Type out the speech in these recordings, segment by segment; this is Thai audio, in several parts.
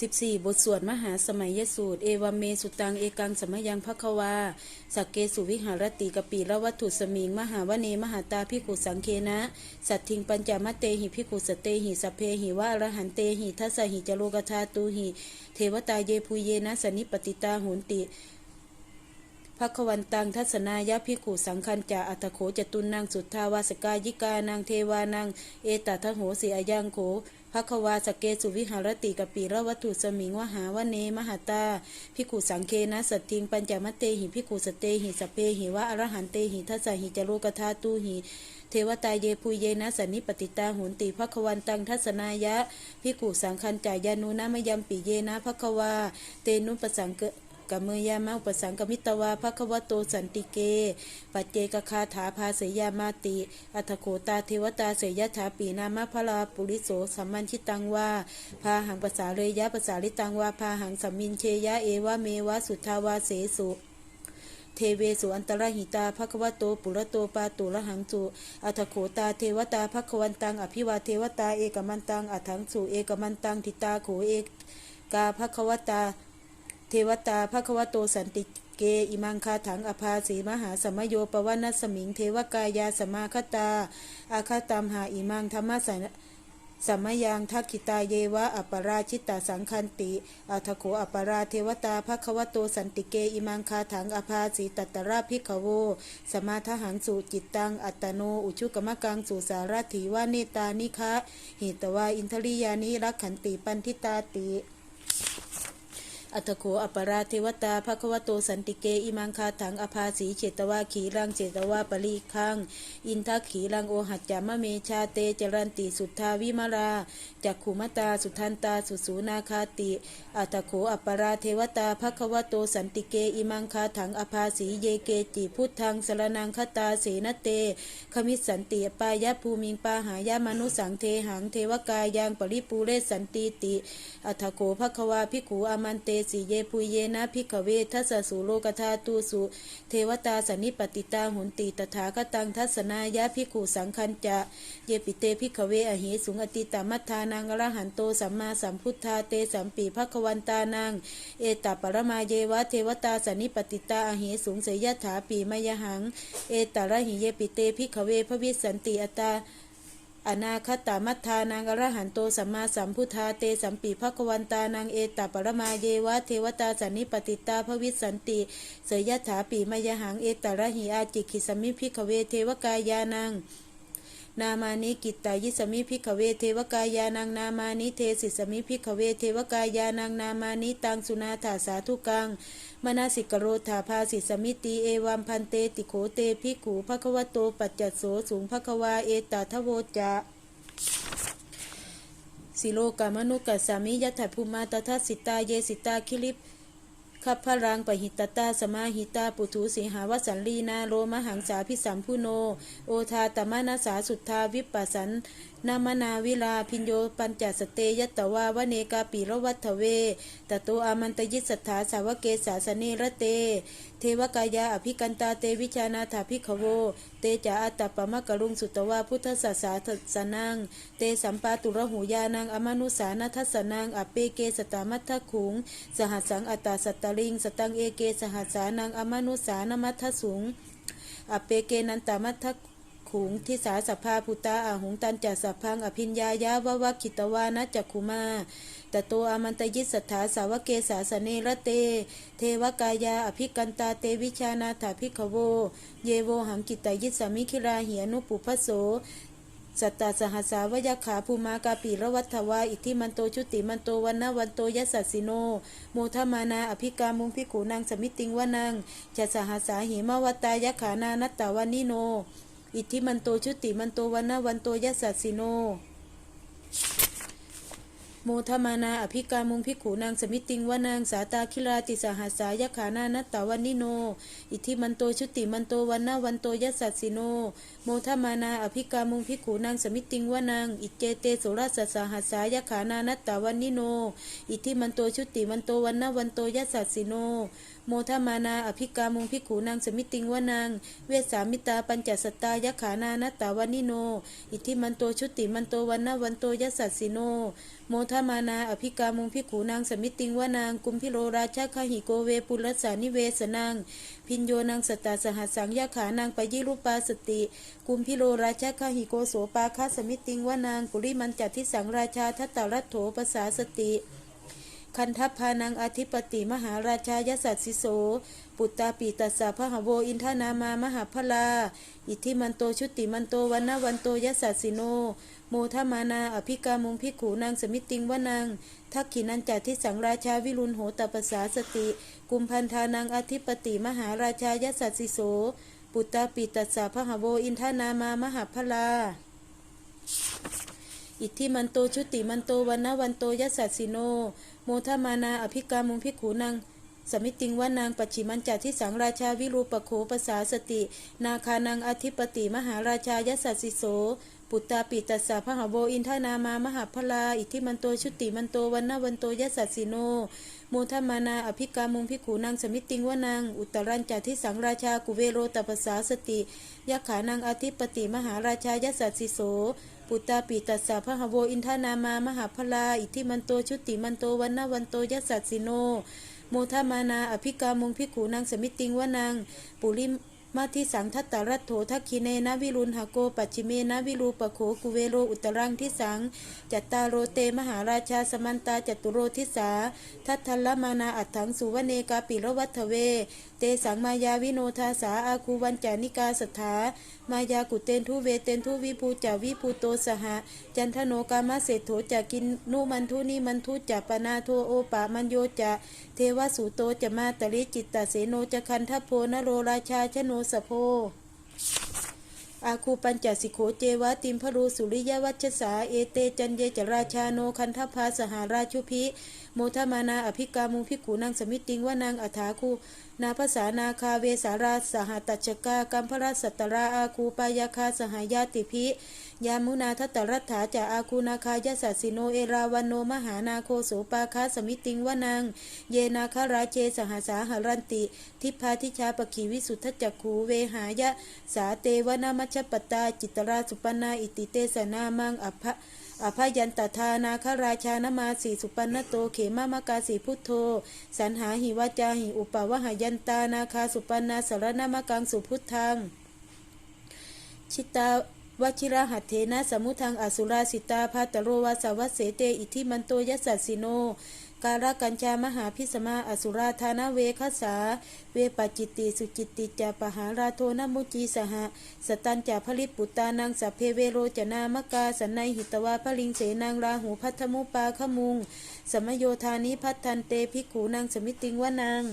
14 บทสวดมหาสมัยยสูตร เอวเมสุตัง เอกังสมยังภควา สักเกสุวิหารติกปีละวัตถุสมิง มหาวเนมหาตาพิกุสังเคนะ สัตทิงปัญจมเตหิพิกุสเตหิสเพหิวะอรหันเตหิทัสหิจโลกธาตูหิ เทวตาเยภูเยนะสนิปติตาหุนติภควันตังทัศนายะพิขุสังคัญจาอัตโขจตุนนางสุทธาวาสกายิกานางเทวานางเอตทโหสีอายังโข ภควาสเกสุวิหารติกปีระวัตถุสมิงวหาวเนมหาตาพิขุสังเคนะสัตทิงปัญจมเตหิพิขุสเตหิสเพหิวะอรหันเตหิทัสสหิจโลกธาตุหิเทวตาเยภูเยนะสันนิปติตาหุนติภควันตังทัศนายะพิขุสังคันจายานุนะมยัมปิเยนะภควา เตนุปสังเก กัมเมยามะอุปสังกมิตวาภควโตสันติเก ปัจเจกคาถาภาเสยามาติ อัตโขตาเทวตาเสยยถาปีนามะพลาปุริโสสัมมันชิตังวาพาหังภาษาเรยะภาษาลิตังวาพาหังสัมมินเชยะเอวะเมวะสุทธาวาเสสุเทเวสุอันตรหิตาภควโตปุระโตปาตุระหังสุอัตโขตาเทวตาภควันตังอภิวาเทวตาเอกมันตังอัถังสุเอกมันตังทิตาโขเอกกาภควตา เทวตาภควโตสันติเกอิมังคาถังอภาสีมหาสมโยปวนัสมิง เทวกายาสมาคตา อาคาตามหาอิมังธรรมสันสมยังทักขิตาเยวะ อัปปราชิตาสังคันติอัทโขอัปปราเทวตาภควโตสันติเกอิมังคาถังอภาสีตัตตราภิกขโว สมาทหังสุจิตตัง อัตโน อุชุกมะกังสุสารถีวาเนตานิคะหิตวาอินทริยานิรักขันติปันทิตาติ อัตโขอปราเทวตาภควโตสันติเก อิมังคาถังอภาสีเฉตวาขีรังเฉตวาปริคัง อินทักขีรังโอหัจจามะเมชาเตจรันติสุทธาวิมาราจักขุมตาสุทันตาสุสูนาคาติอัตโขอปราเทวตาภควโตสันติเก อิมังคาถังอภาสีเยเกจิพุทธังสรนังคตาเสนเตขมิสันติปายะภูมิงปาหายามนุสังเทหังเทวกายังปริปูเรสันติติอัตโขภควาภิกขุอามันเตสีเยปุยเยนะภิกเวทัสสุโลกธาตุสุ เทวตาสนนิปติตาหุนติตถาคตังทัศนายะภิกขุสังคัญจะ เยปิเตภิกเวอหิสุงอติตามัทธานังอรหันโตสัมมาสัมพุทธาเตสัมปีภควันตานัง เอตปรมาเยวะเทวตาสนนิปติตาอหิสุงเสยยถาปีมยหัง เอตระหิเยปิเตภิกเวพระวิสันติอตา อนาคตามัทธานังอรหันโตสัมมาสัมพุทธาเตสัมปีภควันตานังเอตปรมาเยวะเทวตาสันนิปติตาภวิสันติเสยยถาปีมยหังเอตระหิอาจิกิสมิพิกเวเทวกายานัง นามานิกิตตายิสมิพิกเวเทวกายานังนามานิเทสิสมิพิกเวเทวกายานังนามานิตังสุนาถาสาธุกังมนาสิกโรธาภาสิสมิติเอวัมพันเตติโขเตภิกขุภควโตปัจจัสโสสูงภควาเอตาทโวจะสิโลกามนุกัสสามิยัตถภูมาตทัสสิตาเยสิตาคิลิป ขับพรังปหิตตาสมาหิตาปุถุสีหาวสันลีนาโรมหังสาพิสัมพุโน โอทาตมนาสาสุทธาวิปัสสันนามนาวิลาพิญโยปัญจสเตยตวาวเนกาปีรวัตเวตโตอามันตยิสัทธาสาวเกสาสเนระเต เทวกายาอภิกันตาเตวิชานาถาภิกขโว เตจาอัตตปมะกะลุงสุตวาพุทธศาสาสนัง เตสัมปาตุระหูยานังอมนุสานัทสนังอเปเกสตามัททขุง สหัสังอัตตาสตตลิง สตังเอเกสหัสานังอมนุสานมัททสุงอเปเกนันตามัทท ขุงทิสาสภาพุตาอาหุงตันจัสสะพังอภิญญายาววะคิตวานะจักขุมาตโตอมันตยิสสทธาสาวเกสาสเนระเต เทวกายาอภิกันตาเตวิชานาถาภิกขโว เยโวหังกิตยิสมิคิราเหียนุปุพโสสัตตาสหัสสาวยขาภูมากาปีรวัตถวาอิทธิมันโตชุติมันโตวันนาวันโตยัสสสิโนโมทมานาอภิกามุงพิขูนางสมิติงวนังจะสหัสาหิมวตายขานานัตตาวานิโน อิทธิมันโตชุติมันโตวันนาวันโตยะสัสสิโน โมทมานาอภิกามุงพิขูนางสมิติงวานางสาตาคิราติสหัสสายขานานัตตาวันนิโน อิทิมันโตชุติมันโตวันนาวันโตยัสสัสสิโน โมทมานาอภิกามุงพิขูนางสมิติงวานางอิเจเตโสรัสสหัสสายขานานัตตาวันนิโน อิทิมันโตชุติมันโตวันนาวันโตยัสสัสสิโนโมทมานาอภิกามุงพิขูนางสมิติงวานางเวสามิตาปัญจสตายขานานัตตาวานิโน อิทิมันโตชุติมันโตวันนาวันโตยัสสัสสิโน โมทมานา อภิกามุงพิขูนางสมิติงวานาง กุมพิโรราชาคาหิโกเวปุลสานิเวสนาง พินโยนางสตาสหัสสังยาขานางปยิรูปาสติ กุมพิโรราชาคาหิโกโสปาคาสมิติงวานาง ปุริมันจัตทิสังราชาทัตตารัตโถภาษาสติ คันทัพพานังอธิปติมหาราชายสัตสิโส ปุตตาปีตัสสะพหโวอินทนามามหาพลา อิทธิมันโตชุติมันโตวันนาวันโตยสัสสิโนโมทมานา อภิกามุงพิกขูนางสมิติงวานางทักขินันจัตทิสังราชาวิรุณโหตปสสาสติ กุมพันธานังอธิปติมหาราชายสัสสิโส ปุตตาปีตัสสะพหโวอินทนามามหาพลาอิทธิมันโตชุติมันโตวันนาวันโตยัสสัสสิโน โมทมานาอภิกามุงพิขูนางสมิติงว่านางปัจฉิมันจัดที่สังราชาวิรูปโขภาษาสติ นาคานังอธิปติมหาราชายัสสัสสิโส ปุตตาปิตัสสะพหโวอินทนามามหาพลา อิทธิมันโตชุติมันโตวันนาวันโตยัสสัสสิโนโมทมานาอภิกามุงพิขูนางสมิติงว่านางอุตรันจัดที่สังราชากุเวโรตปสสาสติยักขานังอธิปติมหาราชายัสสัสสิโส ปุตตาปีตัสสะพหโวอินทนามามหาพลา อิทธิมันโตชุติมันโตวันนาวันโตยัสสัสสิโน โมทมานา อภิกามุงพิกขูนางสมิติงวานางปุริ มาทิสังทัตตารัตโถทักคิเนนะวิรุณหโกปัจฉิเมนะวิรูปโขกุเวโรอุตรังทิสัง จัตตาโรเตมหาราชาสมันตาจตุโรทิสา ทัตทัลมานาอัตถังสุวเนกาปิรวัตเว เตสังมายาวิโนทาสาอาคูวันจานิกาสถามายากุเตนทุเวเตนทุวิภูจาวิภูโตสหะ จันทโนกามาเศรษโถจะกินนุมันทุนิมันทุจะปนาโทโอปะมันโยจะเทวสุโตจะมาตริจิตตเสโนจะคันทโพนโรราชาชโนสโพอาคูปัญจสิโขเจวะติมพรูสุริยวัชสาเอเตจันเยจราชาโนคันทพาสหาราชุพิโมทมานาอภิกามุงพิกขูนางสมิติงว่านางอัฐาคูนาภาษานาคาเวสาราสหตัชกากัมพระสัตตราอาคูปายาคาสหายาติพิ ยามุนาทัตตรัตถาจาอาคูนาคายาสัสิโนเอราวันโนมหานาโคโสปาคาสมิติงวานางเยนาคาราเชสหสาหรันติ ทิพาทิชาปขีวิสุทธจักขูเวหายะ สาเตวนามัชปตาจิตราสุปนาอิติเตสนามังอภะอภยันตทานาคราชานมาสีสุปันนโตเขมามากาสีพุทโธ สันหาหิวาจาหิอุปวหายันตานาคาสุปันนาสารนามกังสุพุทธังชิตา วชิระหัตเถนะสมุทังอสุราสิตาภาตโรวาสาวัสเสเตอิทิมันโตยัสสัสสิโน การกัญชามหาพิสมาอสุราธานาเวคัสสาเวปจิตติสุจิตติจาปหาราโทนมุจีสหะสตันจาผลิปุตตานังสัพเพเวโรจนามกาสันในหิตวาพลิงเสนางราหูพัทธมุปาขมุง สมโยธานิพัทธันเตภิกขูนางสมิติงวานาง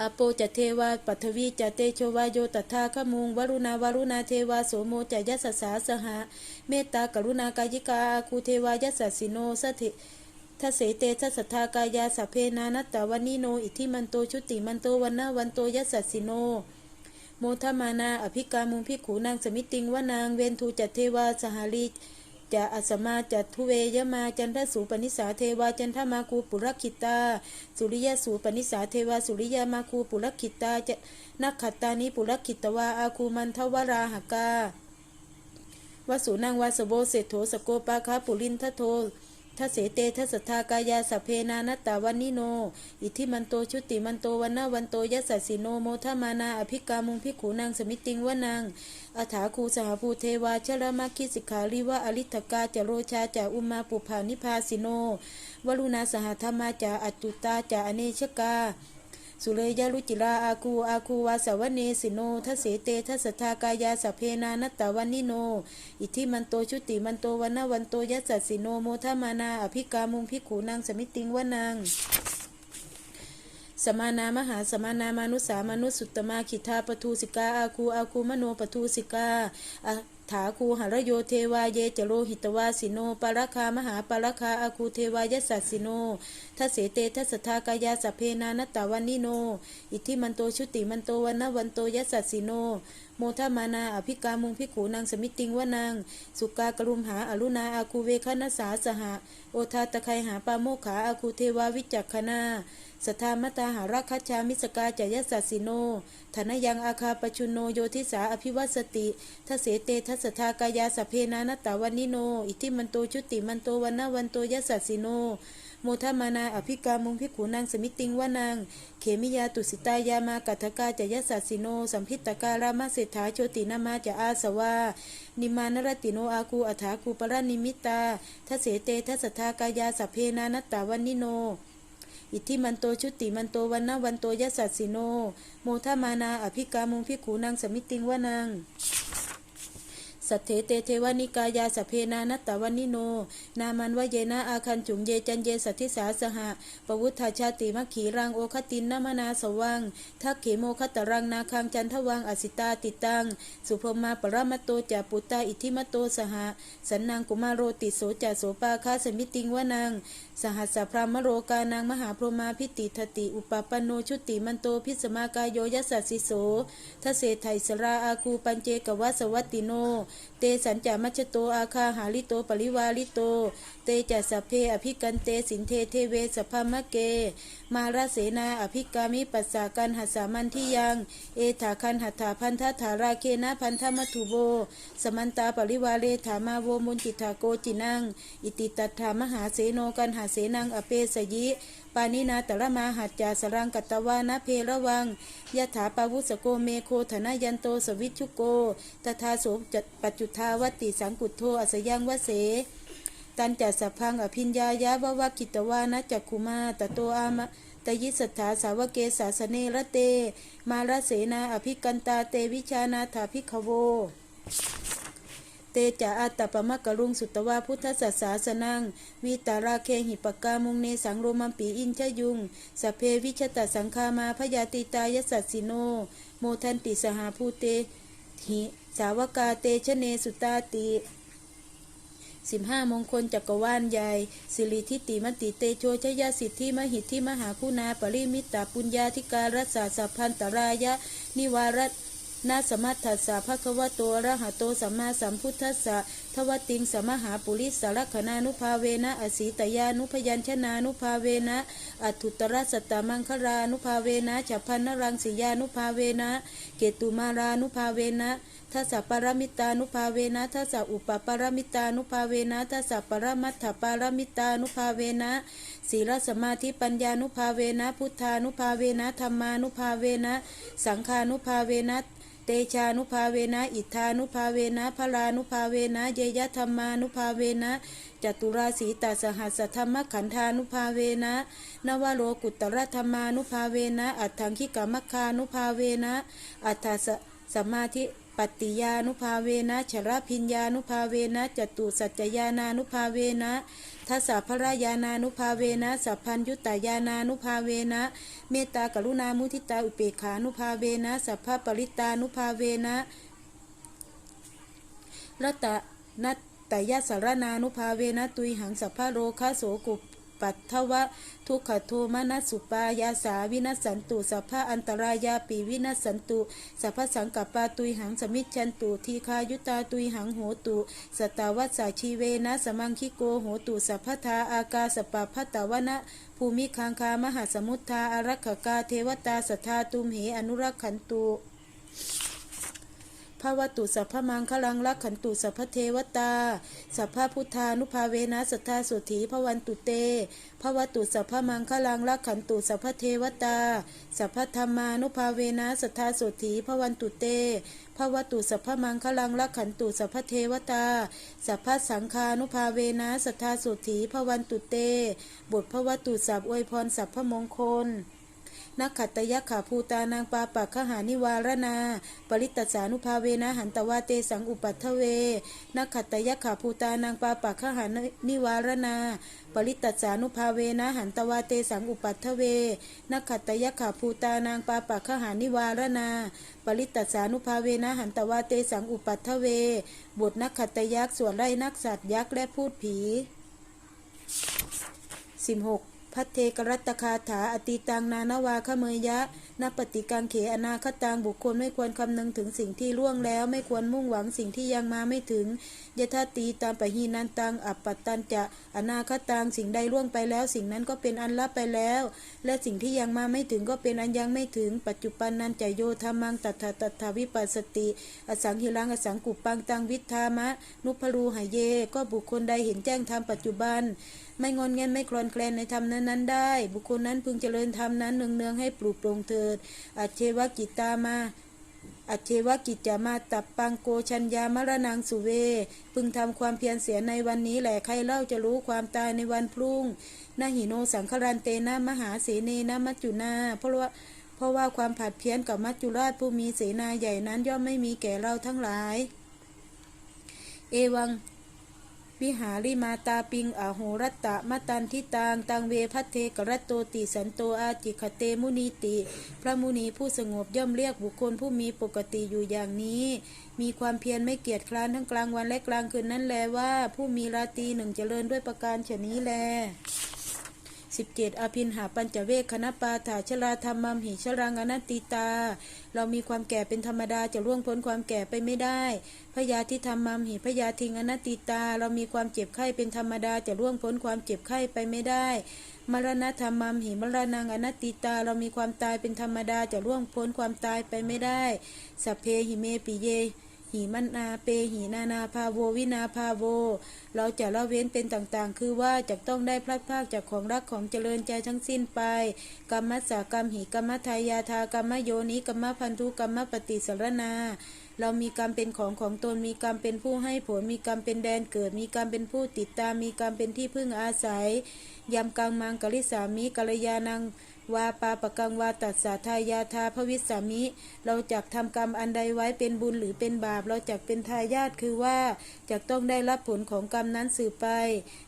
อโปจะเทวาปัทวีจะเตโชวาโยตถาขมุงวรุณาวรุณาเทวาโสโมจะยัสสาสหะเมตตากรุณากายิกาอาคูเทวายัสสิโนสถิทเสเตทัสสทากายาสเพนานัตตาวันนิโน อิทิมันโตชุติมันโตวันนาวันโตยัสสิโน โมทมานา อภิกามุงพิขูนางสมิติงวานางเวนทูจัตเทวาสหาลี จะอัสมาจัตทุเวยมาจันทสูปนิสาเทวาจันทมาคูปุรคิตา สุริยสูปนิสาเทวาสุริยมาคูปุรคิตาจะนักขัตตานิปุรคิตวาอาคูมันทวราหกาวสุนังวาสโบเศโถสโกปาคาปุรินทโท ทเสเตทัสทากายาสเพนานัตตาวันนิโน อิทิมันโตชุติมันโตวันนาวันโตยัสสิโนโมทมานาอภิกามุงพิขูนางสมิติงวานางอาถาคูสหภูเทวาชรมาคิสิกขาริวะอริทกาจโรชาจาอุมาปุภานิพาสิโนวรุณาสหธรรมาจาอัจจุตาจาอเนชกา สุเลยยลุจิราอาคูอาคูวาสาวเนสิโนทัสเสเตทัสทากายาสเพนานัตตวันนิโน อิทิมันโตชุติมันโตวันนาวันโตยัสสิโนโมทมานาอภิกามุงพิกขูนางสมิติงวานางสมานามหาสมานามานุสามานุสุตตมาขิทาปทูสิกาอาคูอาคูมโนปทูสิกา ถาคูหรโยเทวาเยจโรหิตวาสิโนปาราคามหาปาราคาอาคูเทวายสัสสิโนทัเสเตทัสทากายาสเพนานตตาวันนิโน อิทิมันโตชุติมันโตวันนวันโตยสัสสิโน โมทามานาอภิกามุงพิขูนางสมิติงวานางสุกากรุมหาอรุณาอาคูเวคณสาสหะ โอทาตะไคหาปาโมขาอาคูเทวาวิจักขณา สทามตาหารักคัจามิสกาจยสัสสิโนธนยังอาคาปชุนโนโยทิสาอภิวัสติทเสเตทัสทากายาสเพนานตตาวันนิโน อิทิมันโตชุติมันโตวันนาวันโตยสัสสิโนโมทมานาอภิกามุงพิขูนางสมิติงวานางเขมิยาตุสิตายามากัทกาจยสัสสิโน สัมพิตการามาเศรษฐาโชตินามาจะอาสวา นิมานรติโนอาคูอัฐาคูปรานิมิตาทเสเตทัสทากายาสเพนานตตาวันนิโน อิทธิมันโตชุติมันโตวันนาวันโตยะสัตสิโน โมทมานาอภิกามุงพิขูนางสมิติงวานาง สัทเถเตเทวานิกายาสเพนานัตตวันนิโน นามันวเยนะอาคันจุงเยจันเยสัทธิสาสหะปวุฒาชาติมัคขีรังโอคตินนามนาสวังทักเขโมคตรังนาคังจันทวังอสิตาติตัง สุพมาปรามตโตจาปุตตาอิทธิมตโตสหะสันนางกุมารโรติโสจาโสปาคาสมิติงวานางสหัสสะพรามโรกานางมหาพรหมาพิติทติอุปปปนโนชุติมันโตพิสมากายโยยัสสสิโสทเศไทยสราอาคูปัญเจกวัสวัตติโนเตสัญจามัชโตอาคาหาลิโตปริวาลิโต เตจัสสพเพอภิกันเตสินเทเทเวสพามะเกมาราเสนาอภิกามิปัสสากันหัสามันที่ยัง เอถาคันหัตถาพันธาธาราเคนะพันธมัทุโบ สมันตาปริวาเลถามาโวมุนจิตาโกจินัง อิติตัถามหาเสโนกันหาเสนังอเปสยิปานินาตระมาหัจจาสรังกัตตวานะเพระวังยะถาปาวุสโกเมโคธนายันโตสวิชุโกตถาโสปัจจุทาวติสังกุโทอสยังวเส ตันจัสสะพังอภิญญายะวะวะกิตวานะจักคุมาตโตอามะตยิสัทธาสาวเกสาสเนระเต มาราเสนาอภิกันตาเตวิชานาถาภิกขโว เตจะอาตปะมะกะรุงสุตวาพุทธสัสาสนังวีตาราเคหิปกามุงเนสังโรมัมปีอินชยุงสเพวิชตสังคามาพยาติตายสัสสิโน โมทันติสหาภูเตหิสาวกาเตชะเนสุตาติ สิบห้ามงคลจักรวาลใหญ่ สิริทิติมติเตโชชยสิทธิมหิทธิมหาคุณาปริมิตาปุญญาธิการัสสะสัพพันตรายะ นิวารัต นาสมัตถัสสะภะคะวะโตระหะโตสัมมาสัมพุทธัสสะทวติงสมหาปุริสารคณานุภาเวนะอสีตยานุพยัญชนานุภาเวนะอัตุตรสัตตมังครานุภาเวนะฉัพพันนรังสียานุภาเวนะเกตุมารานุภาเวนะทัสสะปรมิตานุภาเวนะทัสสะอุปปรมิตานุภาเวนะทัสสะปรมัตถปารมิตานุภาเวนะศีลสมาธิปัญญานุภาเวนะพุทธานุภาเวนะธรรมานุภาเวนะสังฆานุภาเวนะ เตชานุภาเวนะ อิทธานุภาเวนะพลานุภาเวนะ เยยธรรมานุภาเวนะ จตุราสีตาสหัสธรรมขันธานุภาเวนะ นวโรกุตรธรรมานุภาเวนะ อัตถังคิกามคานุภาเวนะ อัตถสสมาธิปัตติยานุภาเวนะ ชรพิญญานุภาเวนะ จตุสัจจยานานุภาเวนะ ทัสสะพระยาณานุภาเวนะ สัพพัญยุตตายานานุภาเวนะ เมตตากรุณามุทิตาอุเปกขานุภาเวนะ สัพพปริตานุภาเวนะรัตนัตตยสารนานุภาเวนะ ตุยหังสัพพโรคะโสกุป ปัตถวะ ทุกขโทมนัสุปายาสาวินัสันตุสัพพะอันตรายาปีวินัสันตุสัพพะสังกัปปาตุยหังสมิจฉันตุทีคายุตาตุยหังโหตุสตาวัสสาชีเวนะสมังคิโกโหตุสัพพทาอากาสปปพัตตวนะภูมิคังคามหาสมุทธาอารักขกาเทวตาสัทธาตุมเหอนุรักขันตุ ภาวตุสัพพมังคลังรักขันตุสัพพเทวตา สัพพพุทธานุภาเวนะสัทธาสุถีพวันตุเตภาวตุสัพพมังคลังรักขันตุสัพพเทวตา สัพพธรรมานุภาเวนะสัทธาสุถีพวันตุเตภาวตุสัพพมังคลังรักขันตุสัพพเทวตา สัพพสังฆานุภาเวนะสัทธาสุถีพวันตุเต บทภวตุสัพอวยพรสัพพมงคล นักขัตตยขาภูตานางปาปักขหานิวารนา ปริตตสานุภาเวนะหันตวาเตสังอุปัทเว นักขัตตยขาภูตานางปาปักขหานิวารนา ปริตตสานุภาเวนะหันตวาเตสังอุปัทเว นักขัตตยขาภูตานางปาปักขหานิวารนา ปริตตสานุภาเวนะหันตวาเตสังอุปัทเว บทนักขัตตยักษ์ส่วนไร่นักสัตว์ยักษ์และพูดผี 16 พัทเทกรัตคาถาอติตังนานาวาขเมยยะนปฏิกังเขอนาคตังบุคคลไม่ควรคำนึงถึงสิ่งที่ล่วงแล้ว ไม่ควรมุ่งหวังสิ่งที่ยังมาไม่ถึงยะทาตีตามปะหีนันตังอัปปัตตันจะอนาคตังสิ่งใดล่วงไปแล้ว สิ่งนั้นก็เป็นอันลับไปแล้ว และสิ่งที่ยังมาไม่ถึงก็เป็นอันยังไม่ถึง ปัจจุบันนันจะโยธามังตัทธาตัทธาวิปัสสติ อสังหิรังอสังกุปปังตังวิทธามะ นุพรูหายเย ก็บุคคลใดเห็นแจ้งธรรมปัจจุบันไม่งอนเงันไม่คลอนแคลนในธรรมนั้นนั้นๆได้ บุคคลนั้นพึงเจริญธรรมนั้นเนืองๆให้ปลูกปลงเถิดอัจเชวกิตตามาอัจเชวกิจจามาตับปังโกชัญญามรณังสุเว พึงทำความเพียรเสียในวันนี้แหละใครเล่าจะรู้ความตายในวันพรุ่งนาหิโนสังครันเตนะมหาเสเนนะมัจจุนาเพราะว่าเพราะว่าความผัดเพี้ยนกับมัจจุราชผู้มีเสนาใหญ่นั้นย่อมไม่มีแก่เราทั้งหลาย เอวัง วิหาริมาตาปิงอโหรตะมะตันทิตางตังเวพัทเทกรัตโตติสันโตอาจิคเตมุนีติ พระมุนีผู้สงบย่อมเรียกบุคคลผู้มีปกติอยู่อย่างนี้ มีความเพียรไม่เกียจคร้านทั้งกลางวันและกลางคืนนั้นแลว่า ผู้มีราตรีหนึ่งเจริญด้วยประการฉนี้แล 17 อภินหาปัญจเวคคณปาถาชราธรรมมหิชรังอนัตติตา เรามีความแก่เป็นธรรมดาจะล่วงพ้นความแก่ไปไม่ได้ พยาธิธรรมมหิพยาทิงอนัตติตา เรามีความเจ็บไข้เป็นธรรมดาจะล่วงพ้นความเจ็บไข้ไปไม่ได้มรณะธรรมมหิมรณังอนัตติตา เรามีความตายเป็นธรรมดาจะล่วงพ้นความตายไปไม่ได้สัพเพหิเมปิเย หิมันนาเปหินานาภาโววินาภาโว เราจะละเว้นเป็นต่างๆ คือว่าจะต้องได้พลัดพรากจากของรักของเจริญใจทั้งสิ้นไป กรรมสากรรมหิกรรมทายาทากรรมโยนิกรรมพันธุกรรมปฏิสารนาเรามีกรรมเป็นของของตนมีกรรมเป็นผู้ให้ผลมีกรรมเป็นแดนเกิด มีกรรมเป็นผู้ติดตามมีกรรมเป็นที่พึ่งอาศัยยำกังมังกลิสามิกัลยานัง วาปาปะกังวาตัสสาทายาทาพวิสามิ เราจักทำกรรมอันใดไว้เป็นบุญหรือเป็นบาป เราจักเป็นทายาทคือว่าจักต้องได้รับผลของกรรมนั้นสืบไป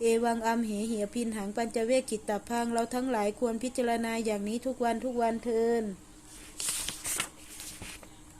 เอวังอัมเหเหียพินหังปัญจเวกกิตตพัง เราทั้งหลายควรพิจารณาอย่างนี้ทุกวันทุกวันเทิน